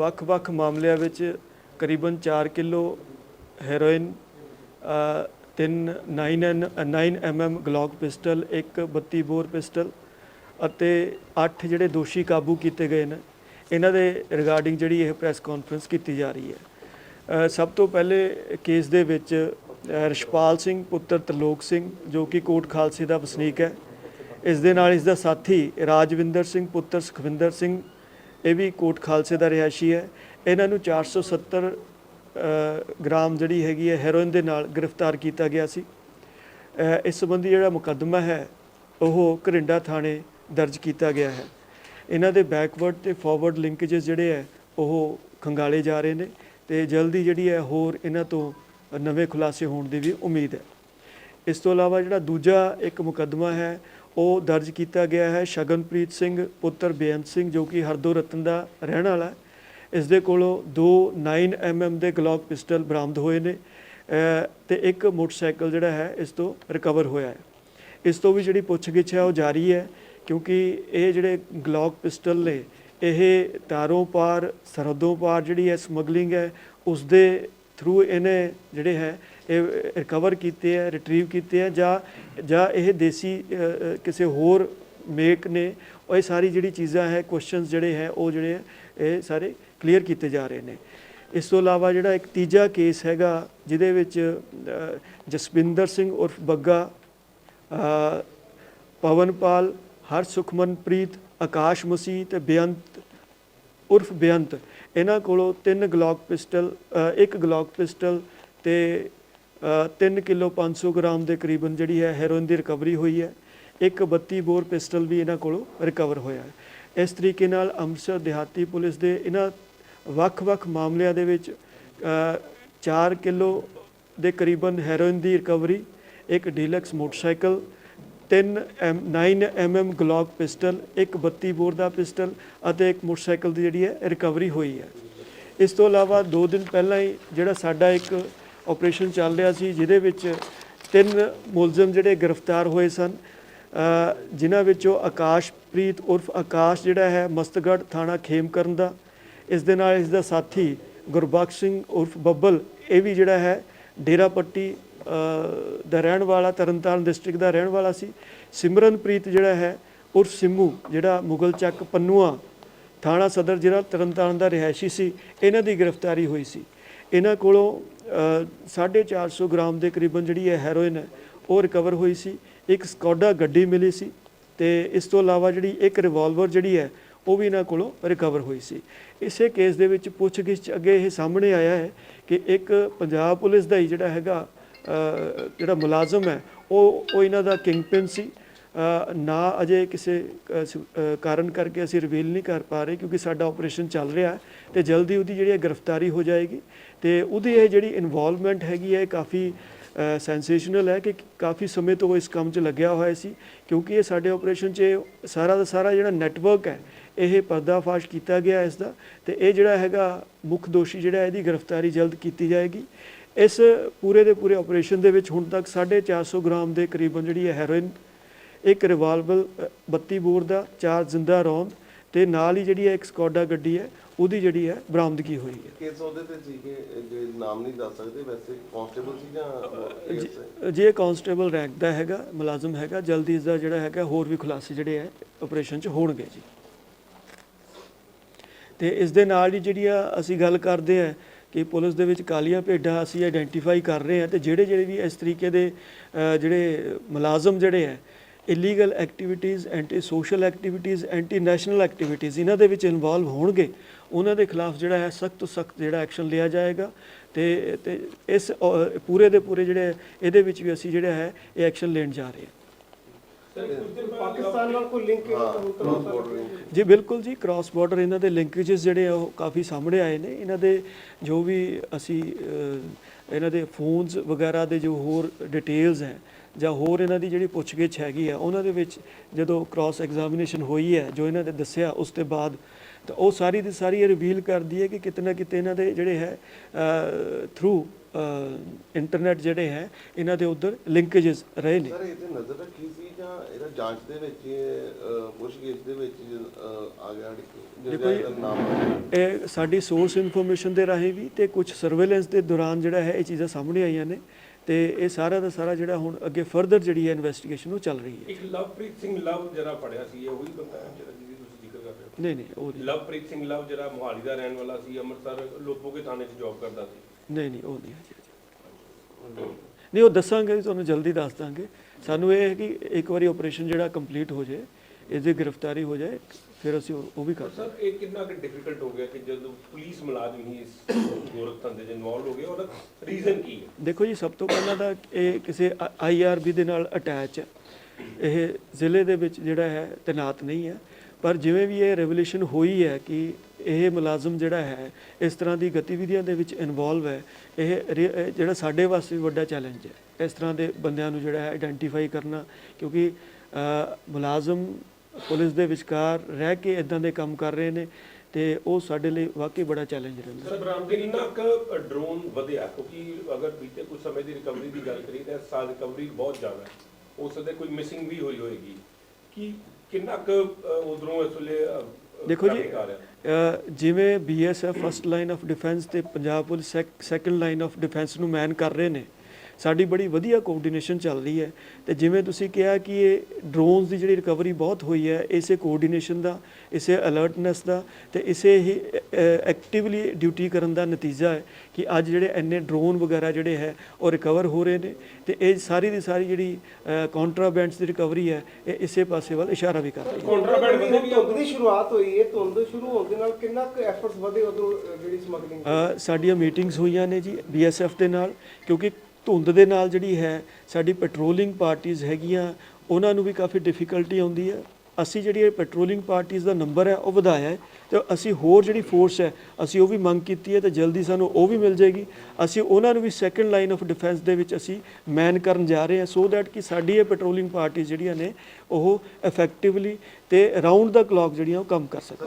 ਵੱਖ-ਵੱਖ ਮਾਮਲਿਆਂ ਵਿੱਚ ਕਰੀਬਨ 4 ਕਿਲੋ ਹੈਰੋਇਨ ਅ, ਤਿੰਨ 9 ਐਨ 9 ਐਮਐਮ ਗਲੌਕ ਪਿਸਟਲ ਇੱਕ 32 ਬੋਰ ਪਿਸਟਲ ਅਤੇ 8 ਜਿਹੜੇ ਦੋਸ਼ੀ ਕਾਬੂ ਕੀਤੇ ਗਏ ਨੇ। ਇਹਨਾਂ ਦੇ ਰਿਗਾਰਡਿੰਗ ਜਿਹੜੀ ਇਹ ਪ੍ਰੈਸ ਕਾਨਫਰੰਸ ਕੀਤੀ ਜਾ ਰਹੀ ਹੈ। ਸਭ ਤੋਂ ਪਹਿਲੇ ਕੇਸ ਦੇ ਵਿੱਚ ਅ, ਸਿੰਘ ਪੁੱਤਰ ਤਰਲੋਕ ਸਿੰਘ ਜੋ ਕਿ ਕੋਟ ਖਾਲਸੇ ਦਾ ਵਸਨੀਕ ਹੈ। ਇਸ ਦੇ ਨਾਲ ਇਸ ਦਾ ਸਾਥੀ ਰਾਜਵਿੰਦਰ ਸਿੰਘ ਪੁੱਤਰ ਸੁਖਵਿੰਦਰ ਸਿੰਘ ਇਹ ਵੀ ਕੋਟ ਖਾਲਸੇ ਦਾ ਰਿਹਾਇਸ਼ੀ ਹੈ। ਇਹਨਾਂ ਨੂੰ 470 ਅ, ਗ੍ਰਾਮ ਜਿਹੜੀ ਹੈਗੀ ਹੈ ਹੈਰੋਇਨ ਦੇ ਨਾਲ ਗ੍ਰਿਫਤਾਰ ਕੀਤਾ ਗਿਆ ਸੀ। ਇਸ ਸੰਬੰਧੀ ਜਿਹੜਾ ਮੁਕੱਦਮਾ ਹੈ ਉਹ ਘਰਿੰਡਾ ਥਾਣੇ ਦਰਜ ਕੀਤਾ ਗਿਆ ਹੈ। ਇਹਨਾਂ ਦੇ ਬੈਕਵਰਡ ਤੇ ਫਾਰਵਰਡ ਲਿੰਕੇजेस ਜਿਹੜੇ ਹੈ ਉਹ ਖੰਗਾਲੇ ਜਾ ਰਹੇ ਨੇ ਤੇ ਜਲਦੀ ਜਿਹੜੀ ਹੈ ਹੋਰ ਇਹਨਾਂ ਤੋਂ ਨਵੇਂ ਖੁਲਾਸੇ ਹੋਣ ਦੀ ਵੀ ਉਮੀਦ ਹੈ। ਇਸ ਤੋਂ ਇਲਾਵਾ ਜਿਹੜਾ ਦੂਜਾ ਇੱਕ ਮੁਕੱਦਮਾ ਹੈ ਉਹ ਦਰਜ ਕੀਤਾ ਗਿਆ ਹੈ ਸ਼ਗਨਪ੍ਰੀਤ ਸਿੰਘ, ਪੁੱਤਰ ਬੇਅੰਤ ਸਿੰਘ, ਜੋ ਕਿ ਹਰਦੋ ਰਤਨ ਦਾ ਰਹਿਣ ਵਾਲਾ ਹੈ। ਇਸ ਦੇ ਕੋਲੋਂ ਦੋ 9 ਐਮਐਮ ਦੇ ਗਲੌਕ ਪਿਸਟਲ ਬਰਾਮਦ ਹੋਏ ਨੇ, ਅਹ, ਤੇ ਇੱਕ ਮੋਟਰਸਾਈਕਲ ਜਿਹੜਾ ਹੈ ਇਸ ਤੋਂ ਰਿਕਵਰ ਹੋਇਆ ਹੈ। ਇਸ ਤੋਂ ਵੀ ਜਿਹੜੀ ਪੁੱਛਗਿੱਛ ਹੈ ਉਹ ਜਾਰੀ ਹੈ, ਕਿਉਂਕਿ ਇਹ ਜਿਹੜੇ ਗਲੌਕ ਪਿਸਟਲ ਨੇ, ਇਹ ਤਾਰੋਂ ਪਾਰ, ਸਰਹੱਦੋਂ ਪਾਰ ਜਿਹੜੀ ਹੈ ਸਮਗਲਿੰਗ ਹੈ ਉਸ ਦੇ ਥਰੂ ਇਹਨੇ ਜਿਹੜੇ ਹੈ ਇਹ ਰਿਕਵਰ ਕੀਤੇ ਹੈ ਰਿਟਰੀਵ ਕੀਤੇ ਹੈ ਜਾਂ ਜਾਂ ਇਹ ਦੇਸੀ ਕਿਸੇ ਹੋਰ ਮੇਕ ਨੇ ਉਹ ਇਹ ਸਾਰੀ ਜਿਹੜੀ ਚੀਜ਼ਾਂ ਹੈ ਕੁਐਸਚਨਸ ਜਿਹੜੇ ਹੈ ਉਹ ਜਿਹੜੇ ਇਹ ਸਾਰੇ ਕਲੀਅਰ ਕੀਤੇ ਜਾ ਰਹੇ ਨੇ। ਇਸ ਤੋਂ ਇਲਾਵਾ ਜਿਹੜਾ ਇੱਕ ਤੀਜਾ ਕੇਸ ਹੈਗਾ ਜਿਹਦੇ ਵਿੱਚ ਜਸਵਿੰਦਰ ਸਿੰਘ ਉਰਫ ਬੱਗਾ ਅ, ਪਵਨਪਾਲ ਹਰ ਸੁਖਮਨਪ੍ਰੀਤ ਆਕਾਸ਼ ਮਸੀਹ ਤੇ ਬੇਅੰਤ ਉਰਫ ਬੇਅੰਤ। ਇਹਨਾਂ ਕੋਲੋਂ ਤਿੰਨ ਗਲੌਕ ਪਿਸਟਲ ਇੱਕ ਗਲੌਕ ਪਿਸਟਲ ਤੇ 3 ਕਿਲੋ 500 ਗ੍ਰਾਮ ਦੇ ਕਰੀਬਨ ਜਿਹੜੀ ਹੈ ਹੈਰੋਇਨ ਦੀ ਰਿਕਵਰੀ ਹੋਈ ਹੈ। ਇੱਕ 32 ਬੋਰ ਪਿਸਟਲ ਵੀ ਇਹਨਾਂ ਕੋਲੋਂ ਰਿਕਵਰ ਹੋਇਆ ਹੈ। ਇਸ ਤਰੀਕੇ ਨਾਲ ਅੰਮ੍ਰਿਤਸਰ ਦਿਹਾਤੀ ਪੁਲਿਸ ਦੇ ਇਹਨਾਂ ਵੱਖ-ਵੱਖ ਮਾਮਲਿਆਂ ਦੇ ਵਿੱਚ 4 ਕਿਲੋ ਦੇ ਕਰੀਬਨ ਹੈਰੋਇਨ ਦੀ ਰਿਕਵਰੀ, ਇੱਕ deluxe motorcycle 3 M 9 MM Glock pistol ਇੱਕ 32 ਬੋਰ ਦਾ ਪਿਸਟਲ ਅਤੇ ਇੱਕ ਮੋਟਰਸਾਈਕਲ ਦੀ ਜਿਹੜੀ ਹੈ ਰਿਕਵਰੀ ਹੋਈ ਹੈ। ਇਸ ਤੋਂ ਇਲਾਵਾ 2 ਦਿਨ ਪਹਿਲਾਂ ਹੀ ਜਿਹੜਾ ਸਾਡਾ ਇੱਕ ਆਪਰੇਸ਼ਨ ਚੱਲ ਰਿਹਾ ਸੀ, ਜਿਹਦੇ ਵਿੱਚ ਤਿੰਨ ਮੁਲਜ਼ਮ ਜਿਹੜੇ ਗ੍ਰਿਫਤਾਰ ਹੋਏ ਸਨ ਜਿਨ੍ਹਾਂ ਵਿੱਚੋਂ ਆਕਾਸ਼ਪ੍ਰੀਤ ਉਰਫ ਆਕਾਸ਼ ਜਿਹੜਾ ਹੈ ਮਸਤਗੜ੍ਹ ਥਾਣਾ ਖੇਮਕਰਨ ਦਾ, ਇਸ ਦੇ ਨਾਲ ਇਸ ਦਾ ਸਾਥੀ ਗੁਰਬਖਸ਼ ਸਿੰਘ ਉਰਫ ਬੱਬਲ, ਇਹ ਵੀ ਜਿਹੜਾ ਹੈ ਡੇਰਾ ਪੱਟੀ ਦਾ ਰਹਿਣ ਵਾਲਾ ਤਰਨਤਾਰਨ ਡਿਸਟ੍ਰਿਕਟ ਦਾ ਰਹਿਣ ਵਾਲਾ ਸੀ। ਸਿਮਰਨਪ੍ਰੀਤ ਜਿਹੜਾ ਹੈ ਉਰਫ ਸਿੰਮੂ ਜਿਹੜਾ ਮੁਗਲ ਚੱਕ ਪੰਨੂਆ ਥਾਣਾ ਸਦਰ ਜਿਹੜਾ ਤਰਨਤਾਰਨ ਦਾ ਰਿਹਾਇਸ਼ੀ ਸੀ ਇਹਨਾਂ ਦੀ ਗ੍ਰਿਫਤਾਰੀ ਹੋਈ ਸੀ। ਇਹਨਾਂ ਕੋਲੋਂ ਅ, 450 ਗ੍ਰਾਮ ਦੇ ਕਰੀਬਨ ਜਿਹੜੀ ਹੈ ਹੈਰੋਇਨ ਹੈ ਉਹ ਰਿਕਵਰ ਹੋਈ ਸੀ। ਇੱਕ ਸਕੋਡਾ ਗੱਡੀ ਮਿਲੀ ਸੀ ਤੇ ਇਸ ਤੋਂ ਇਲਾਵਾ ਜਿਹੜੀ ਇੱਕ ਰਿਵਾਲਵਰ ਜਿਹੜੀ ਹੈ ਉਹ ਵੀ ਇਹਨਾਂ ਕੋਲੋਂ ਰਿਕਵਰ ਹੋਈ ਸੀ। ਇਸੇ ਕੇਸ ਦੇ ਵਿੱਚ ਪੁੱਛਗਿੱਛ ਅੱਗੇ ਇਹ ਸਾਹਮਣੇ ਆਇਆ ਹੈ ਕਿ ਇੱਕ ਪੰਜਾਬ ਪੁਲਿਸ ਦਾ ਹੀ ਜਿਹੜਾ ਹੈਗਾ ਜਿਹੜਾ ਮੁਲਾਜ਼ਮ ਹੈ, ਉਹ ਉਹ ਇਹਨਾਂ ਦਾ ਕਿੰਗਪਿਨ ਸੀ। ਨਾ ਅਜੇ ਕਿਸੇ ਕਾਰਨ ਕਰਕੇ ਅਸੀਂ ਰਿਵੀਲ ਨਹੀਂ ਕਰ ਪਾ ਰਹੇ ਕਿਉਂਕਿ ਸਾਡਾ ਆਪਰੇਸ਼ਨ ਚੱਲ ਰਿਹਾ ਹੈ ਤੇ ਜਲਦੀ ਉਹਦੀ ਜਿਹੜੀ ਹੈ ਗ੍ਰਿਫਤਾਰੀ ਹੋ ਜਾਏਗੀ ਤੇ ਉਹਦੀ ਇਹ ਜਿਹੜੀ ਇਨਵੋਲਵਮੈਂਟ ਹੈਗੀ ਹੈ ਕਾਫੀ ਸੈਂਸੇਸ਼ਨਲ ਹੈ ਕਿ ਕਾਫੀ ਸਮੇਂ ਤੋਂ ਉਹ ਇਸ ਕੰਮ 'ਚ ਲੱਗਿਆ ਹੋਇਆ ਸੀ ਕਿਉਂਕਿ ਇਹ ਸਾਡੇ ਆਪਰੇਸ਼ਨ 'ਚ ਇਹ ਸਾਰਾ ਦਾ ਸਾਰਾ ਜਿਹੜਾ ਨੈਟਵਰਕ ਹੈ, ਇਹ ਪਰਦਾਫਾਸ਼ ਕੀਤਾ ਗਿਆ ਇਸ ਦਾ ਤੇ ਇਹ ਜਿਹੜਾ ਹੈਗਾ ਮੁੱਖ ਦੋਸ਼ੀ ਜਿਹੜਾ ਇਹਦੀ ਗ੍ਰਿਫਤਾਰੀ ਜਲਦ ਕੀਤੀ ਜਾਏਗੀ। ਇਸ ਪੂਰੇ ਦੇ ਪੂਰੇ ਆਪਰੇਸ਼ਨ ਦੇ ਵਿੱਚ ਹੁਣ ਤੱਕ 450 ਗ੍ਰਾਮ ਦੇ ਕਰੀਬਨ ਜਿਹੜੀ ਹੈ ਹੈਰੋਇਨ ਇੱਕ ਰਿਵਾਲਵਰ ਅ, 32 ਬੋਰ ਦਾ ਚਾਰ ਜ਼ਿੰਦਾ ਰੌਂਦ ਤੇ ਨਾਲ ਹੀ ਜਿਹੜੀ ਹੈ ਇੱਕ ਸਕੋਡਾ ਗੱਡੀ ਹੈ ਉਹਦੀ ਜਿਹੜੀ ਹੈ ਬਰਾਮਦਗੀ ਹੋਈ ਹੈ ਕੇਸ ਉਹਦੇ ਤੇ ਜੇ ਨਾਮ ਨਹੀਂ ਦੱਸ ਸਕਦੇ ਵੈਸੇ ਕਾਂਸਟੇਬਲ ਸੀ ਜਾਂ? ਜੇ ਕਾਂਸਟੇਬਲ ਰੈਂਕ ਦਾ ਹੈਗਾ ਮੁਲਾਜ਼ਮ ਹੈਗਾ ਜਲਦੀ ਇਸ ਦਾ ਜਿਹੜਾ ਹੈਗਾ ਹੋਰ ਵੀ ਖੁਲਾਸੇ ਜਿਹੜੇ ਹੈ ਆਪਰੇਸ਼ਨ 'ਚ ਹੋਣਗੇ ਜੀ ਤੇ ਇਸ ਦੇ ਨਾਲ ਹੀ ਜਿਹੜੀ ਆ ਅਸੀਂ ਗੱਲ ਕਰਦੇ ਆ ਕਿ ਪੁਲਿਸ ਦੇ ਵਿੱਚ ਕਾਲੀਆਂ ਭੇਡਾਂ ਅਸੀਂ ਆਇਡੈਂਟੀਫਾਈ ਕਰ ਰਹੇ ਹਾਂ ਤੇ ਜਿਹੜੇ ਜਿਹੜੇ ਵੀ ਇਸ ਤਰੀਕੇ ਦੇ ਜਿਹੜੇ ਮੁਲਾਜ਼ਮ ਜਿਹੜੇ ਹੈ illegal activities anti social activities anti national activities ਇਹਨਾਂ ਦੇ ਵਿੱਚ ਇਨਵੋਲਵ ਹੋਣਗੇ ਉਹਨਾਂ ਦੇ ਖਿਲਾਫ ਜਿਹੜਾ ਹੈ ਸਖਤ ਤੋਂ ਸਖਤ ਜਿਹੜਾ ਐਕਸ਼ਨ ਲਿਆ ਜਾਏਗਾ ਤੇ ਤੇ ਇਸ ਅ, ਪੂਰੇ ਦੇ ਪੂਰੇ ਜਿਹੜੇ ਇਹਦੇ ਵਿੱਚ ਵੀ ਅਸੀਂ ਜਿਹੜਾ ਹੈ ਇਹ ਐਕਸ਼ਨ ਲੈਣ ਜਾ ਰਹੇ ਹਾਂ। ਪਾਕਿਸਤਾਨ ਨਾਲ ਕੋਈ ਲਿੰਕ ਜੀ ਬਿਲਕੁਲ ਜੀ ਕ੍ਰਾਸ ਬਾਰਡਰ ਇਹਨਾਂ ਦੇ ਲਿੰਕੇजेस ਜਿਹੜੇ ਆ ਉਹ ਕਾਫੀ ਸਾਹਮਣੇ ਆਏ ਨੇ। ਇਹਨਾਂ ਦੇ ਜੋ ਵੀ ਅਸੀਂ ਇਹਨਾਂ ਦੇ ਫੋਨਸ ਵਗੈਰਾ ਦੇ ਜੋ ਹੋਰ ਡਿਟੇਲਸ ਹੈ ਜਾਂ ਹੋਰ ਇਹਨਾਂ ਦੀ ਜਿਹੜੀ ਪੁੱਛਗਿੱਛ ਹੈਗੀ ਆ ਉਹਨਾਂ ਦੇ ਵਿੱਚ ਜਦੋਂ ਕ੍ਰਾਸ ਐਗਜ਼ਾਮੀਨੇਸ਼ਨ ਹੋਈ ਹੈ ਜੋ ਇਹਨਾਂ ਨੇ ਦੱਸਿਆ ਉਸ ਤੋਂ ਬਾਅਦ ਤਾਂ ਉਹ ਸਾਰੀ ਦੀ ਸਾਰੀ ਇਹ ਰਿਵੀਲ ਕਰਦੀ ਹੈ ਕਿ ਕਿਤੇ ਨਾ ਕਿਤੇ ਇਹਨਾਂ ਦੇ ਜਿਹੜੇ ਹੈ ਥਰੂ ਇੰਟਰਨੈਟ ਜਿਹੜੇ ਹੈ ਇਹਨਾਂ ਦੇ ਉਧਰ ਲਿੰਕੇजेस ਰਹੇ ਨੇ। ਸਰ ਇਹ ਤੇ ਨਜ਼ਰ ਰੱਖੀ ਸੀ ਜਾਂ ਇਹਦਾ ਜਾਂਚ ਦੇ ਵਿੱਚ ਪੁੱਛਗਿੱਛ ਦੇ ਵਿੱਚ ਆ ਗਿਆ ਦੇਖੋ ਜੀ, ਜਿਹੜਾ ਨਾਮ ਇਹ ਸਾਡੀ ਸੋਰਸ ਇਨਫੋਰਮੇਸ਼ਨ ਦੇ ਰਾਹੀਂ ਵੀ ਤੇ ਕੁਝ ਸਰਵੇਲੈਂਸ ਦੇ ਦੌਰਾਨ ਜਿਹੜਾ ਹੈ ਇਹ ਚੀਜ਼ਾਂ ਸਾਹਮਣੇ ਆਈਆਂ ਨੇ ਤੇ ਇਹ ਸਾਰਾ ਦਾ ਸਾਰਾ ਜਿਹੜਾ ਹੁਣ ਅੱਗੇ ਫਰਦਰ ਜਿਹੜੀ ਹੈ ਇਨਵੈਸਟੀਗੇਸ਼ਨ ਉਹ ਚੱਲ ਰਹੀ ਹੈ। ਇੱਕ ਲਵਪ੍ਰੀਤ ਸਿੰਘ ਲਵ ਜਿਹੜਾ ਪੜਿਆ ਸੀ ਇਹ ਉਹੀ ਬੰਦਾ ਹੈ ਜਿਹੜਾ ਜਿਹਦੀ ਤੁਸੀਂ ਜ਼ਿਕਰ ਕਰ ਰਹੇ ਹੋ? ਨਹੀਂ ਨਹੀਂ ਉਹ ਲਵਪ੍ਰੀਤ ਸਿੰਘ ਲਵ ਜਿਹੜਾ ਮੋਹਾਲੀ ਦਾ ਰਹਿਣ ਵਾਲਾ ਸੀ ਅੰਮ੍ਰਿਤਸਰ ਲੋਪੋਗੇ ਥਾਣੇ 'ਚ ਜੌਬ ਕਰਦਾ ਸੀ। ਨਹੀਂ ਨਹੀਂ ਉਹ ਨਹੀਂ ਹੈ ਜੀ। ਨਹੀਂ ਉਹ ਦੱਸਾਂਗੇ ਤੁਹਾਨੂੰ ਜਲਦੀ ਦੱਸ ਦਾਂਗੇ। ਸਾਨੂੰ ਇਹ ਹੈ ਕਿ ਇੱਕ ਵਾਰੀ ਆਪਰੇਸ਼ਨ ਜਿਹੜਾ ਕੰਪਲੀਟ ਹੋ ਜਾਏ ਇਹਦੀ ਗ੍ਰਿਫਤਾਰੀ ਹੋ ਜਾਏ ਫਿਰ ਅਸੀਂ ਉਹ ਵੀ ਕਰ ਸਰ ਇਹ ਕਿੰਨਾ ਕਿ ਡਿਫਿਕਲਟ ਹੋ ਗਿਆ ਕਿ ਜਦੋਂ ਪੁਲਿਸ ਮੁਲਾਜ਼ਮ ਹੀ ਇਸ ਗੋਰਖ ਧੰਦੇ 'ਚ ਇਨਵੋਲਵ ਹੋ ਗਏ ਉਹਦਾ ਰੀਜ਼ਨ ਕੀ ਹੈ? ਦੇਖੋ ਜੀ ਸਭ ਤੋਂ ਪਹਿਲਾਂ ਤਾਂ ਇਹ ਕਿਸੇ ਆਈਆਰਬੀ ਦੇ ਨਾਲ ਅਟੈਚ ਹੈ। ਇਹ ਜ਼ਿਲ੍ਹੇ ਦੇ ਵਿੱਚ ਜਿਹੜਾ ਹੈ ਤੈਨਾਤ ਨਹੀਂ ਹੈ। ਪਰ ਜਿਵੇਂ ਵੀ ਇਹ ਰੈਵੋਲੂਸ਼ਨ ਹੋਈ ਹੈ ਕਿ ਇਹ ਮੁਲਾਜ਼ਮ ਜਿਹੜਾ ਹੈ, ਇਸ ਤਰ੍ਹਾਂ ਦੀ ਗਤੀਵਿਧੀਆਂ ਦੇ ਵਿੱਚ ਇਨਵੋਲਵ ਹੈ, ਇਹ ਜਿਹੜਾ ਸਾਡੇ ਵਾਸਤੇ ਵੀ ਵੱਡਾ ਚੈਲੰਜ ਹੈ। ਇਸ ਤਰ੍ਹਾਂ ਦੇ ਬੰਦਿਆਂ ਨੂੰ ਜਿਹੜਾ ਹੈ ਆਇਡੈਂਟੀਫਾਈ ਕਰਨਾ, ਕਿਉਂਕਿ ਮੁਲਾਜ਼ਮ ਪੁਲਿਸ ਦੇ ਵਿਚਕਾਰ ਰਹਿ ਕੇ ਇਦਾਂ ਦੇ ਕੰਮ ਕਰ ਰਹੇ ਨੇ ਤੇ ਉਹ ਸਾਡੇ ਲਈ ਵਾਕਈ ਬੜਾ ਚੈਲੰਜ ਰਹਿੰਦਾ। ਸਰ, ਬਰਾਮਦ ਕਿੰਨਾ ਕੁ ਡਰੋਨ ਵਧਿਆ, ਕਿਉਂਕਿ ਅਗਰ ਬੀਤੇ ਕੁਝ ਸਮੇਂ ਦੀ ਰਿਕਵਰੀ ਦੀ ਗੱਲ ਕਰੀਏ ਤਾਂ ਸਾਲ ਰਿਕਵਰੀ ਬਹੁਤ ਜ਼ਿਆਦਾ ਹੈ। ਹੋ ਸਕਦਾ ਕੋਈ ਮਿਸਿੰਗ ਵੀ ਹੋਈ ਹੋਏਗੀ। ਕਿ, ਕਿੰਨਾ ਕੁ ਉਧਰੋਂ ਇਸ ਵੇਲੇ ਦੇਖੋ ਜੀ ਜਿਵੇਂ BSF first line of defence ਤੇ Punjab police second line of defence ਨੂੰ ਮੈਨ ਕਰ ਰਹੇ ਨੇ ਸਾਡੀ ਬੜੀ ਵਧੀਆ ਕੋਆਰਡੀਨੇਸ਼ਨ ਚੱਲ ਰਹੀ ਹੈ। ਤੇ ਜਿਵੇਂ ਤੁਸੀਂ ਕਿਹਾ ਕਿ ਇਹ ਡਰੋਨਸ ਦੀ ਜਿਹੜੀ ਰਿਕਵਰੀ ਬਹੁਤ ਹੋਈ ਹੈ ਇਸੇ ਕੋਆਰਡੀਨੇਸ਼ਨ ਦਾ ਇਸੇ ਅਲਰਟਨੈਸ ਦਾ ਤੇ ਇਸੇ ਹੀ ਐਕਟਿਵਲੀ ਡਿਊਟੀ ਕਰਨ ਦਾ ਨਤੀਜਾ ਹੈ ਕਿ ਅੱਜ ਜਿਹੜੇ ਇੰਨੇ ਡਰੋਨ ਵਗੈਰਾ ਜਿਹੜੇ ਹੈ ਉਹ ਰਿਕਵਰ ਹੋ ਰਹੇ ਨੇ ਤੇ ਇਹ ਸਾਰੀ ਦੀ ਸਾਰੀ ਜਿਹੜੀ ਕੰਟਰਾਬੈਂਡਸ ਦੀ ਰਿਕਵਰੀ ਹੈ ਇਹ ਇਸੇ ਪਾਸੇ ਵੱਲ ਇਸ਼ਾਰਾ ਵੀ ਕਰ ਰਹੀ ਹੈ। Contraband ਬੰਦੇ ਵੀ ਧੁੰਦ ਦੀ ਸ਼ੁਰੂਆਤ ਹੋਈ ਹੈ ਧੁੰਦ ਸ਼ੁਰੂ ਹੋਣ ਦੇ ਨਾਲ ਕਿੰਨਾ ਕੁ ਐਫਰਟਸ ਵਧੇ ਉਦੋਂ ਜਿਹੜੀ ਸਮਗਲਿੰਗ ਸਾਡੀਆਂ ਮੀਟਿੰਗਸ ਹੋਈਆਂ ਨੇ ਜੀ ਬੀਐਸਐਫ ਦੇ ਨਾਲ ਕਿਉਂਕਿ ਧੁੰਦ ਦੇ ਨਾਲ ਜਿਹੜੀ ਹੈ, ਸਾਡੀ ਪੈਟਰੋਲਿੰਗ ਪਾਰਟੀਆਂ ਹੈਗੀਆਂ, ਉਹਨਾਂ ਨੂੰ ਵੀ ਕਾਫੀ ਡਿਫਿਕਲਟੀ ਆਉਂਦੀ ਹੈ। ਅਸੀਂ ਜਿਹੜੀ ਇਹ ਪੈਟਰੋਲਿੰਗ ਪਾਰਟੀਆਂ ਦਾ ਨੰਬਰ ਹੈ, ਉਹ ਵਧਾਇਆ ਹੈ ਤੇ ਅਸੀਂ ਹੋਰ ਜਿਹੜੀ ਫੋਰਸ ਹੈ, ਅਸੀਂ ਉਹ ਵੀ ਮੰਗ ਕੀਤੀ ਹੈ ਤੇ ਜਲਦੀ ਸਾਨੂੰ ਉਹ ਵੀ ਮਿਲ ਜਾਏਗੀ। ਅਸੀਂ ਉਹਨਾਂ ਨੂੰ ਵੀ ਸੈਕੰਡ ਲਾਈਨ ਆਫ ਡਿਫੈਂਸ ਦੇ ਵਿੱਚ ਅਸੀਂ ਮੈਨ ਕਰਨ ਜਾ ਰਹੇ ਹਾਂ ਸੋ ਦੈਟ ਕਿ ਸਾਡੀ ਇਹ ਪੈਟਰੋਲਿੰਗ ਪਾਰਟੀਆਂ ਜਿਹੜੀਆਂ ਨੇ, ਉਹ ਇਫੈਕਟਿਵਲੀ ਤੇ ਰਾਉਂਡ ਦਾ ਕਲੌਕ ਜਿਹੜੀਆਂ, ਉਹ ਕੰਮ ਕਰ ਸਕਣ।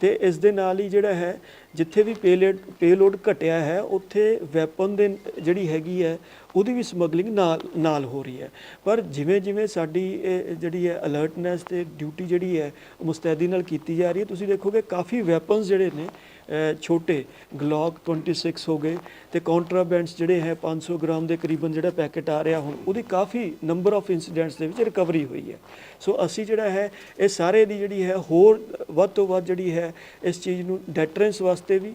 ਤੇ ਇਸ ਦੇ ਨਾਲ ਹੀ ਜਿਹੜਾ ਹੈ, ਜਿੱਥੇ ਵੀ ਪੇਲੋਡ ਪੇਲੋਡ ਘਟਿਆ ਹੈ, ਉੱਥੇ ਵੈਪਨ ਦੇ ਜਿਹੜੀ ਹੈਗੀ ਹੈ, ਉਹਦੀ ਵੀ ਸਮਗਲਿੰਗ ਨਾਲ ਨਾਲ ਹੋ ਰਹੀ ਹੈ। ਪਰ ਜਿਵੇਂ ਜਿਵੇਂ ਸਾਡੀ ਇਹ ਜਿਹੜੀ ਹੈ ਅਲਰਟਨੈਸ ਤੇ ਡਿਊਟੀ ਜਿਹੜੀ ਹੈ ਮੁਸਤੈਦੀ ਨਾਲ ਕੀਤੀ ਜਾ ਰਹੀ ਹੈ, ਤੁਸੀਂ ਦੇਖੋਗੇ ਕਾਫੀ ਵੈਪਨਸ ਜਿਹੜੇ ਨੇ ਛੋਟੇ ਗਲੌਕ 26 ਹੋ ਗਏ ਤੇ ਕਾਉਂਟਰਾਬੈਂਡਸ ਜਿਹੜੇ ਹੈ 500 ਗ੍ਰਾਮ ਦੇ ਕਰੀਬਨ ਜਿਹੜਾ ਪੈਕੇਟ ਆ ਰਿਹਾ ਹੁਣ, ਉਹਦੀ ਕਾਫੀ ਨੰਬਰ ਆਫ ਇਨਸੀਡੈਂਟਸ ਦੇ ਵਿੱਚ ਰਿਕਵਰੀ ਹੋਈ ਹੈ। ਸੋ ਅਸੀਂ ਜਿਹੜਾ ਹੈ, ਇਹ ਸਾਰੇ ਦੀ ਜਿਹੜੀ ਹੈ ਹੋਰ ਵੱਧ ਤੋਂ ਵੱਧ ਜਿਹੜੀ ਹੈ, ਇਸ ਚੀਜ਼ ਨੂੰ ਡੈਟਰੈਂਸ ਵਾਸਤੇ ਵੀ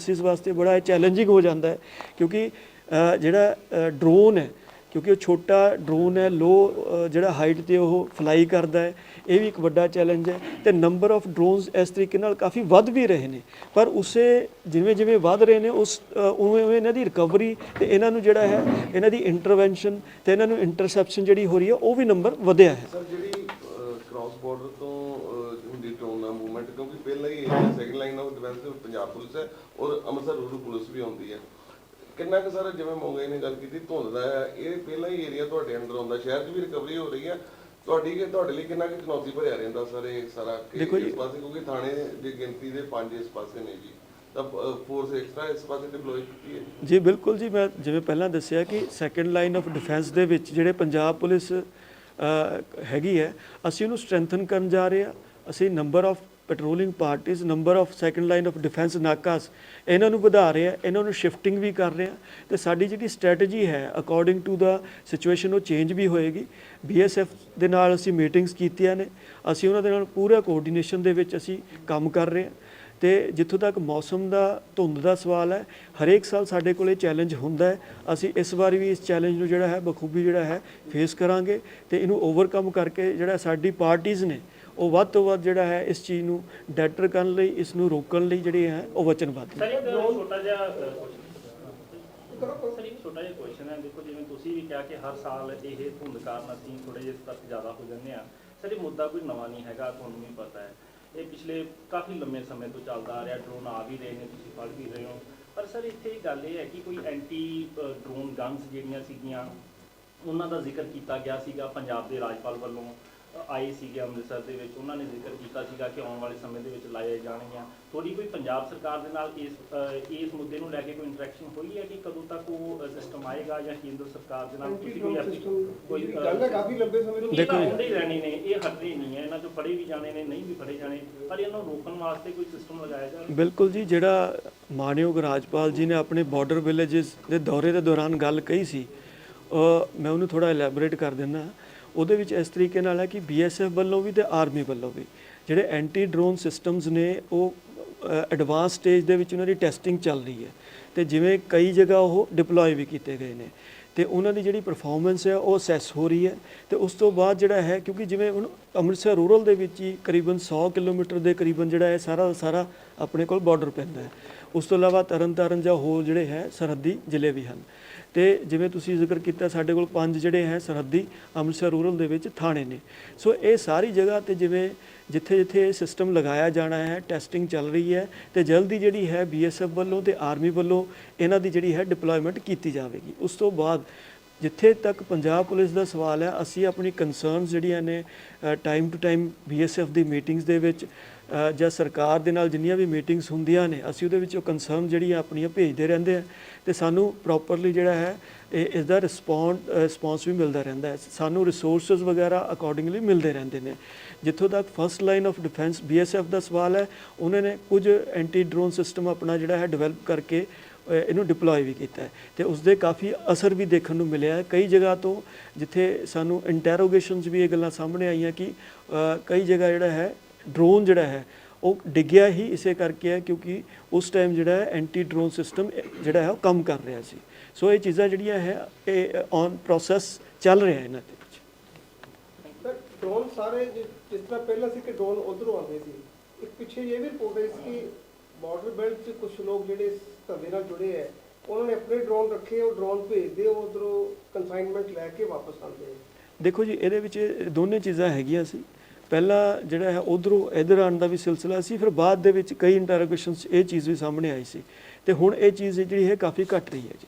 ਏਜੰਸੀਜ਼ ਵਾਸਤੇ ਬੜਾ ਚੈਲੰਜਿੰਗ ਹੋ ਜਾਂਦਾ ਹੈ, ਕਿਉਂਕਿ ਜਿਹੜਾ ਡਰੋਨ ਹੈ, ਕਿਉਂਕਿ ਉਹ ਛੋਟਾ ਡਰੋਨ ਹੈ ਲੋ ਜਿਹੜਾ ਹਾਈਟ ਤੇ ਉਹ ਫਲਾਈ ਕਰਦਾ ਹੈ, ਇਹ ਵੀ ਇੱਕ ਵੱਡਾ ਚੈਲੰਜ ਹੈ ਤੇ ਨੰਬਰ ਆਫ ਡਰੋਨਸ ਇਸ ਤਰੀਕੇ ਨਾਲ ਕਾਫੀ ਵੱਧ ਵੀ ਰਹੇ ਨੇ, ਪਰ ਉਸੇ ਜਿਵੇਂ ਜਿਵੇਂ ਵੱਧ ਰਹੇ ਨੇ, ਉਸ ਉਵੇਂ ਉਵੇਂ ਇਹਨਾਂ ਦੀ ਰਿਕਵਰੀ ਤੇ ਇਹਨਾਂ ਨੂੰ ਜਿਹੜਾ ਹੈ, ਇਹਨਾਂ ਦੀ ਇੰਟਰਵੈਂਸ਼ਨ ਤੇ ਇਹਨਾਂ ਨੂੰ ਇੰਟਰਸੈਪਸ਼ਨ ਜਿਹੜੀ ਹੋ ਰਹੀ ਹੈ, ਉਹ ਵੀ ਨੰਬਰ ਵਧਿਆ ਹੈ। ਸਰ, ਜਿਹੜੀ ਕ੍ਰਾਸ ਬਾਰਡਰ ਤੋਂ ਹੁੰਦੀ ਡਰੋਨ ਨਾਲ ਮੂਵਮੈਂਟ ਕਿਉਂਕਿ ਪਹਿਲਾਂ ਹੀ line of defence Punjab police ਹੈ ਔਰ ਅੰਮ੍ਰਿਤਸਰ ਰੂਰਲ ਪੁਲਿਸ ਵੀ ਆਉਂਦੀ ਹੈ। ਕਿੰਨਾ ਕੁ ਸਰ ਜਿਵੇਂ ਮੋਗੇ ਨੇ ਗੱਲ ਕੀਤੀ ਧੁੰਦ ਦਾ ਇਹ ਪਹਿਲਾਂ ਹੀ ਏਰੀਆ ਤੁਹਾਡੇ ਅੰਡਰ ਆਉਂਦਾ ਸ਼ਹਿਰ 'ਚ ਵੀ ਰਿਕਵਰੀ ਹੋ ਰਹੀ ਹੈ। ਤੁਹਾਡੀ ਕਿ ਤੁਹਾਡੇ ਲਈ ਕਿੰਨਾ ਕੁ ਚੁਣੌਤੀ ਭਰਿਆ ਰਹਿੰਦਾ ਸਰ ਇਹ ਸਾਰਾ ਇਸ ਪਾਸੇ ਕਿਉਂਕਿ ਥਾਣੇ ਦੀ ਗਿਣਤੀ ਦੇ 5 ਇਸ ਪਾਸੇ ਨੇ ਜੀ। ਤਾਂ ਫੋਰਸ ਐਕਸਟਰਾ ਇਸ ਪਾਸੇ ਡਿਪਲੋਏ ਕੀਤੀ ਹੈ ਜੀ? ਬਿਲਕੁਲ ਜੀ। ਮੈਂ ਜਿਵੇਂ ਪਹਿਲਾਂ ਦੱਸਿਆ ਕਿ ਸੈਕੰਡ ਲਾਈਨ ਆਫ ਡਿਫੈਂਸ ਦੇ ਵਿੱਚ ਜਿਹੜੇ ਪੰਜਾਬ ਪੁਲਿਸ ਹੈਗੀ ਹੈ ਅਸੀਂ ਉਹਨੂੰ ਸਟਰੈਂਥਨ ਕਰਨ ਜਾ ਰਹੇ ਹਾਂ। ਅਸੀਂ number of patrolling parties number of second line of defence ਨਾਕਾਸ ਇਹਨਾਂ ਨੂੰ ਵਧਾ ਰਹੇ ਆ, ਇਹਨਾਂ ਨੂੰ ਸ਼ਿਫਟਿੰਗ ਵੀ ਕਰ ਰਹੇ ਆ। ਤੇ ਸਾਡੀ ਜਿਹੜੀ ਸਟ੍ਰੈਟਜੀ ਹੈ ਅਕੋਰਡਿੰਗ ਟੂ ਦਾ ਸਿਚੁਏਸ਼ਨ ਉਹ ਚੇਂਜ ਵੀ ਹੋਏਗੀ। ਬੀਐਸਐਫ ਦੇ ਨਾਲ ਅਸੀਂ ਮੀਟਿੰਗਸ ਕੀਤੀਆਂ ਨੇ। ਅਸੀਂ ਉਹਨਾਂ ਦੇ ਨਾਲ ਪੂਰਾ ਕੋਆਰਡੀਨੇਸ਼ਨ ਦੇ ਵਿੱਚ ਅਸੀਂ ਕੰਮ ਕਰ ਰਹੇ ਹਾਂ ਤੇ ਜਿੱਥੋਂ ਤੱਕ ਮੌਸਮ ਦਾ, ਧੁੰਦ ਦਾ ਸਵਾਲ ਹੈ, ਹਰੇਕ ਸਾਲ ਸਾਡੇ ਕੋਲ ਇਹ ਚੈਲੰਜ ਹੁੰਦਾ ਹੈ। ਅਸੀਂ ਇਸ ਵਾਰ ਵੀ ਇਸ ਚੈਲੰਜ ਨੂੰ ਜਿਹੜਾ ਹੈ, ਬਖੂਬੀ ਜਿਹੜਾ ਹੈ ਫੇਸ ਕਰਾਂਗੇ ਤੇ ਇਹਨੂੰ ਓਵਰਕਮ ਕਰਕੇ ਜਿਹੜਾ ਸਾਡੀ ਪਾਰਟੀਆਂ ਨੇ ਉਹ ਵੱਧ ਤੋਂ ਵੱਧ ਜਿਹੜਾ ਹੈ ਇਸ ਚੀਜ਼ ਨੂੰ ਡੈਟਰ ਕਰਨ ਲਈ, ਇਸ ਨੂੰ ਰੋਕਣ ਲਈ ਜਿਹੜੇ ਹੈ ਉਹ ਵਚਨਬੱਧ ਸਰ, ਇੱਕ ਛੋਟਾ ਜਿਹਾ ਸਰ, ਇੱਕ ਛੋਟਾ ਜਿਹਾ ਕੁਐਸਚਨ ਹੈ। ਦੇਖੋ, ਜਿਵੇਂ ਤੁਸੀਂ ਵੀ ਕਿਹਾ ਕਿ ਹਰ ਸਾਲ ਇਹ ਧੁੰਦ ਕਾਰਨ ਅਸੀਂ ਥੋੜੇ ਜਿਹੇ ਸਤਰਕ ਜ਼ਿਆਦਾ ਹੋ ਜਾਂਦੇ ਆ ਸਰ, ਇਹ ਮੁੱਦਾ ਕੋਈ ਨਵਾਂ ਨਹੀਂ ਹੈਗਾ, ਤੁਹਾਨੂੰ ਵੀ ਪਤਾ ਹੈ। ਇਹ ਪਿਛਲੇ ਕਾਫੀ ਲੰਮੇ ਸਮੇਂ ਤੋਂ ਚੱਲਦਾ ਆ ਰਿਹਾ। ਡਰੋਨ ਆ ਵੀ ਰਹੇ ਨੇ, ਤੁਸੀਂ ਫੜ ਵੀ ਰਹੇ ਹੋ। ਪਰ ਸਰ, ਇੱਥੇ ਗੱਲ ਇਹ ਹੈ ਕਿ ਕੋਈ ਐਂਟੀ ਡਰੋਨ ਗਨਸ ਜਿਹੜੀਆਂ ਸੀਗੀਆਂ, ਉਹਨਾਂ ਦਾ ਜ਼ਿਕਰ ਕੀਤਾ ਗਿਆ ਸੀਗਾ ਪੰਜਾਬ ਦੇ ਰਾਜਪਾਲ ਵੱਲੋਂ। ਆਏ ਸੀਗੇ ਅੰਮ੍ਰਿਤਸਰ ਦੇ ਵਿੱਚ ਉਹਨਾਂ ਨੇ ਜ਼ਿਕਰ ਕੀਤਾ ਸੀਗਾ ਕਿ ਆਉਣ ਵਾਲੇ ਸਮੇਂ ਦੇ ਵਿੱਚ ਲਾਏ ਜਾਣਗੀਆਂ। ਥੋੜੀ ਕੋਈ ਪੰਜਾਬ ਸਰਕਾਰ ਦੇ ਨਾਲ ਇਸ ਇਸ ਮੁੱਦੇ ਨੂੰ ਲੈ ਕੇ ਕੋਈ ਇੰਟਰੈਕਸ਼ਨ ਹੋਈ ਹੈ ਕਿ ਕਦੋਂ ਤੱਕ ਉਹ ਸਿਸਟਮ ਆਏਗਾ ਜਾਂ ਕੇਂਦਰ ਸਰਕਾਰ ਦੇ ਨਾਲ ਤੁਸੀਂ ਕੋਈ ਕੋਈ ਗੱਲ ਹੈ ਕਾਫੀ ਲੰਬੇ ਸਮੇਂ ਤੋਂ ਦੇਖੋ ਹੁੰਦੇ ਹੀ ਰਹਿਣੇ ਨੇ ਇਹ ਹਟਦੇ ਨਹੀਂ ਹੈ। ਇਹਨਾਂ ਚੋਂ ਫੜੇ ਵੀ ਜਾਣੇ ਨੇ ਨਹੀਂ ਵੀ ਫੜੇ ਜਾਣੇ ਪਰ ਇਹਨਾਂ ਨੂੰ ਰੋਕਣ ਵਾਸਤੇ ਕੋਈ ਸਿਸਟਮ ਲਗਾਇਆ ਜਾਵੇ ਬਿਲਕੁਲ ਜੀ ਜਿਹੜਾ ਮਾਨਯੋਗ ਰਾਜਪਾਲ ਜੀ ਨੇ ਆਪਣੇ ਬਾਰਡਰ ਵਿਲੇजेस ਦੇ ਦੌਰੇ ਦੇ ਦੌਰਾਨ ਗੱਲ ਕਹੀ ਸੀ ਮੈਂ ਉਹਨੂੰ ਥੋੜਾ ਐਲੈਬੋਰੇਟ ਕਰ ਦਿੰਦਾ। ਉਹਦੇ ਵਿੱਚ ਇਸ ਤਰੀਕੇ ਨਾਲ ਹੈ ਕਿ ਬੀਐਸਐਫ ਵੱਲੋਂ ਵੀ ਤੇ ਆਰਮੀ ਵੱਲੋਂ ਵੀ ਜਿਹੜੇ ਐਂਟੀ ਡਰੋਨ ਸਿਸਟਮਸ ਨੇ, ਉਹ ਐਡਵਾਂਸ ਸਟੇਜ ਦੇ ਵਿੱਚ ਉਹਨਾਂ ਦੀ ਟੈਸਟਿੰਗ ਚੱਲ ਰਹੀ ਹੈ। ਤੇ ਜਿਵੇਂ ਕਈ ਜਗ੍ਹਾ ਉਹ ਡਿਪਲੋਏ ਵੀ ਕੀਤੇ ਗਏ ਨੇ। ਤੇ ਉਹਨਾਂ ਦੀ ਜਿਹੜੀ ਪਰਫਾਰਮੈਂਸ ਹੈ ਉਹ ਅਸੈਸ ਹੋ ਰਹੀ ਹੈ। ਤੇ ਉਸ ਤੋਂ ਬਾਅਦ ਜਿਹੜਾ ਹੈ, ਕਿਉਂਕਿ ਜਿਵੇਂ ਹੁਣ ਅੰਮ੍ਰਿਤਸਰ ਰੂਰਲ ਦੇ ਵਿੱਚ ਹੀ ਕਰੀਬਨ 100 ਕਿਲੋਮੀਟਰ ਦੇ ਕਰੀਬਨ ਜਿਹੜਾ ਹੈ, ਸਾਰਾ ਦਾ ਸਾਰਾ ਆਪਣੇ ਕੋਲ ਬਾਰਡਰ ਪੈਂਦਾ ਹੈ। ਉਸ ਤੋਂ ਇਲਾਵਾ ਤਰਨਤਾਰਨ ਜਾਂ ਹੋਰ ਜਿਹੜੇ ਹੈ, ਸਰਹੱਦੀ ਜ਼ਿਲ੍ਹੇ ਵੀ ਹਨ। ਤੇ ਜਿਵੇਂ ਤੁਸੀਂ ਜ਼ਿਕਰ ਕੀਤਾ, ਸਾਡੇ ਕੋਲ ਪੰਜ ਜਿਹੜੇ ਹੈ, ਸਰਹੱਦੀ ਅੰਮ੍ਰਿਤਸਰ ਰੂਰਲ ਦੇ ਵਿੱਚ ਥਾਣੇ ਨੇ। ਸੋ ਇਹ ਸਾਰੀ ਜਗ੍ਹਾ ਤੇ ਜਿਵੇਂ ਜਿੱਥੇ ਜਿੱਥੇ ਸਿਸਟਮ ਲਗਾਇਆ ਜਾਣਾ ਹੈ ਟੈਸਟਿੰਗ ਚੱਲ ਰਹੀ ਹੈ ਤੇ ਜਲਦੀ ਜਿਹੜੀ ਹੈ ਬੀਐਸਐਫ ਵੱਲੋਂ ਤੇ ਆਰਮੀ ਵੱਲੋਂ ਇਹਨਾਂ ਦੀ ਜਿਹੜੀ ਹੈ ਡਿਪਲੋਇਮੈਂਟ ਕੀਤੀ ਜਾਵੇਗੀ। ਉਸ ਤੋਂ ਬਾਅਦ ਜਿੱਥੇ ਤੱਕ ਪੰਜਾਬ ਪੁਲਿਸ ਦਾ ਸਵਾਲ ਹੈ, ਅਸੀਂ ਆਪਣੀ ਕਨਸਰਨਸ ਜਿਹੜੀਆਂ ਨੇ ਟਾਈਮ ਟੂ ਟਾਈਮ ਬੀਐਸਐਫ ਦੀ ਮੀਟਿੰਗਸ ਦੇ ਵਿੱਚ ਜਾਂ ਸਰਕਾਰ ਦੇ ਨਾਲ ਜਿੰਨੀਆਂ ਵੀ ਮੀਟਿੰਗਸ ਹੁੰਦੀਆਂ ਨੇ, ਅਸੀਂ ਉਹਦੇ ਵਿੱਚ ਉਹ ਕਨਸਰਨ ਜਿਹੜੀਆਂ ਆਪਣੀਆਂ ਭੇਜਦੇ ਰਹਿੰਦੇ ਆ ਤੇ ਸਾਨੂੰ ਪ੍ਰੋਪਰਲੀ ਜਿਹੜਾ ਹੈ, ਇਹ ਇਸ ਦਾ ਰਿਸਪੌਂਡ ਰਿਸਪੌਂਸ ਵੀ ਮਿਲਦਾ ਰਹਿੰਦਾ ਹੈ। ਸਾਨੂੰ ਰਿਸੋਰਸਸ ਵਗੈਰਾ ਅਕੋਰਡਿੰਗਲੀ ਮਿਲਦੇ ਰਹਿੰਦੇ ਨੇ। ਜਿੱਥੋਂ ਤੱਕ first line of defence BSF ਦਾ ਸਵਾਲ ਹੈ, ਉਹਨਾਂ ਨੇ ਕੁਝ ਐਂਟੀ ਡਰੋਨ ਸਿਸਟਮ ਆਪਣਾ ਜਿਹੜਾ ਹੈ ਡਿਵੈਲਪ ਕਰਕੇ ਇਹਨੂੰ ਡਿਪਲੋਏ ਵੀ ਕੀਤਾ ਹੈ। ਤੇ ਉਸ ਦੇ ਕਾਫੀ ਅਸਰ ਵੀ ਦੇਖਣ ਨੂੰ ਮਿਲਿਆ ਹੈ। ਕਈ ਜਗ੍ਹਾ ਤੋਂ ਜਿੱਥੇ ਸਾਨੂੰ ਇੰਟਰੋਗੇਸ਼ਨਸ ਵੀ ਇਹ ਗੱਲਾਂ ਸਾਹਮਣੇ ਆਈਆਂ ਕਿ ਕਈ ਜਗ੍ਹਾ ਜਿਹੜਾ ਹੈ ਡਰੋਨ ਜਿਹੜਾ ਹੈ ਉਹ ਡਿੱਗਿਆ ਹੀ ਇਸੇ ਕਰਕੇ ਹੈ ਕਿਉਂਕਿ ਉਸ ਟਾਈਮ ਜਿਹੜਾ ਹੈ ਐਂਟੀ ਡਰੋਨ ਸਿਸਟਮ ਜਿਹੜਾ ਹੈ ਉਹ ਕੰਮ ਕਰ ਰਿਹਾ ਸੀ। ਸੋ ਇਹ ਚੀਜ਼ਾਂ ਜਿਹੜੀਆਂ ਹੈ ਇਹ ਔਨ ਪ੍ਰੋਸੈਸ ਚੱਲ ਰਿਹਾ ਇਹਨਾਂ ਦੇ ਵਿੱਚ। ਸਰ ਡਰੋਨ ਸਾਰੇ ਜਿਸ ਤਰ੍ਹਾਂ ਪਹਿਲਾਂ ਸੀ ਕਿ ਡਰੋਨ ਉਧਰੋਂ ਆਉਂਦੇ ਸੀ ਇੱਕ ਪਿੱਛੇ ਇਹ ਵੀ ਰਿਪੋਰਟ ਹੈ ਕਿ ਬਾਰਡਰ ਬੈਲਟ 'ਚ ਕੁਝ ਲੋਕ ਜਿਹੜੇ ਧੰਦੇ ਨਾਲ ਜੁੜੇ ਹੈ ਉਹਨਾਂ ਨੇ ਆਪਣੇ ਡਰੋਨ ਰੱਖੇ ਉਹ ਡਰੋਨ ਭੇਜਦੇ ਉਹ ਉਧਰੋਂ ਕਨਸਾਈਨਮੈਂਟ ਲੈ ਕੇ ਵਾਪਸ ਆਉਂਦੇ ਦੇਖੋ ਜੀ ਇਹਦੇ ਵਿੱਚ ਦੋਨੇ ਚੀਜ਼ਾਂ ਹੈਗੀਆਂ ਸੀ। ਪਹਿਲਾ ਜਿਹੜਾ ਹੈ ਉਧਰੋਂ ਇਧਰ ਆਉਣ ਦਾ ਵੀ ਸਿਲਸਿਲਾ ਸੀ, ਫਿਰ ਬਾਅਦ ਦੇ ਵਿੱਚ ਕਈ ਇੰਟਰੋਗੇਸ਼ਨਸ ਇਹ ਚੀਜ਼ ਵੀ ਸਾਹਮਣੇ ਆਈ ਸੀ। ਤੇ ਹੁਣ ਇਹ ਚੀਜ਼ ਜਿਹੜੀ ਹੈ ਕਾਫੀ ਘਟ ਰਹੀ ਹੈ ਜੀ।